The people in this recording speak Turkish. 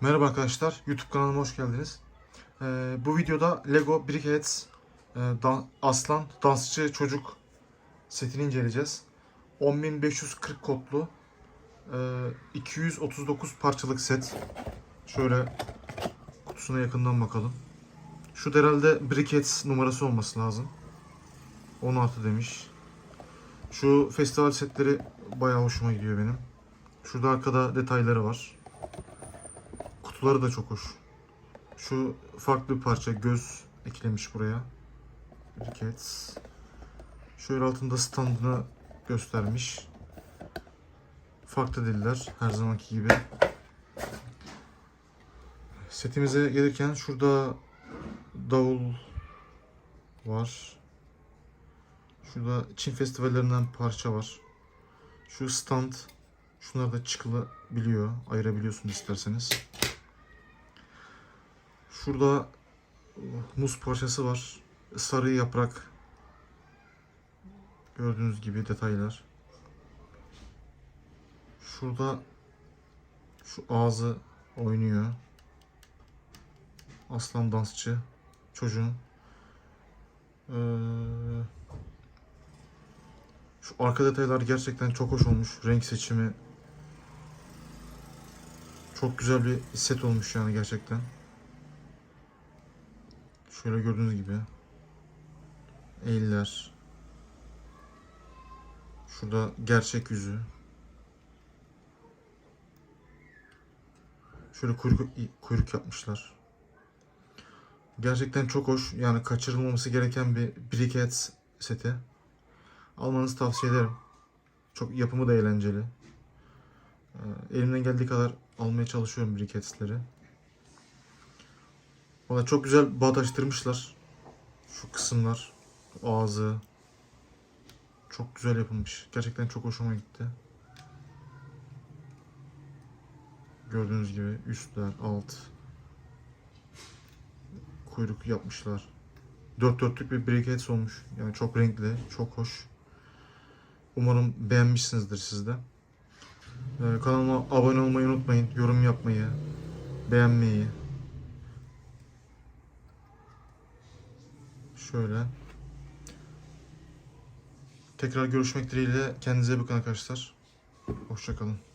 Merhaba arkadaşlar, YouTube kanalıma hoş geldiniz. Ee, bu videoda Lego Brickheads e, dan- Aslan Dansçı Çocuk setini inceleyeceğiz. 10.540 kodlu e, 239 parçalık set. Şöyle kutusuna yakından bakalım. Şu da herhalde Brickheads numarası olması lazım. 16 demiş. Şu festival setleri bayağı hoşuma gidiyor benim. Şurada arkada detayları var. Kutuları da çok hoş. Şu farklı bir parça göz eklemiş buraya. Brickets. Şöyle altında standını göstermiş. Farklı diller her zamanki gibi. Setimize gelirken şurada davul var. Şurada Çin festivallerinden parça var. Şu stand Şunlar da çıkılabiliyor. Ayırabiliyorsunuz isterseniz. Şurada uh, muz parçası var. Sarı yaprak. Gördüğünüz gibi detaylar. Şurada şu ağzı oynuyor. Aslan dansçı çocuğun. Ee, şu arka detaylar gerçekten çok hoş olmuş. Renk seçimi çok güzel bir set olmuş yani gerçekten. Şöyle gördüğünüz gibi. Eller. Şurada gerçek yüzü. Şöyle kuyruk, kuyruk yapmışlar. Gerçekten çok hoş. Yani kaçırılmaması gereken bir briquet seti. Almanızı tavsiye ederim. Çok yapımı da eğlenceli. Ee, Elimden geldiği kadar almaya çalışıyorum briquetleri. Valla çok güzel bağdaştırmışlar. Şu kısımlar, ağzı. Çok güzel yapılmış. Gerçekten çok hoşuma gitti. Gördüğünüz gibi üstler, alt. Kuyruk yapmışlar. Dört dörtlük bir briquet olmuş. Yani çok renkli, çok hoş. Umarım beğenmişsinizdir siz de. Ee, kanalıma abone olmayı unutmayın. Yorum yapmayı, beğenmeyi. Şöyle. Tekrar görüşmek dileğiyle. Kendinize bakın arkadaşlar. Hoşçakalın.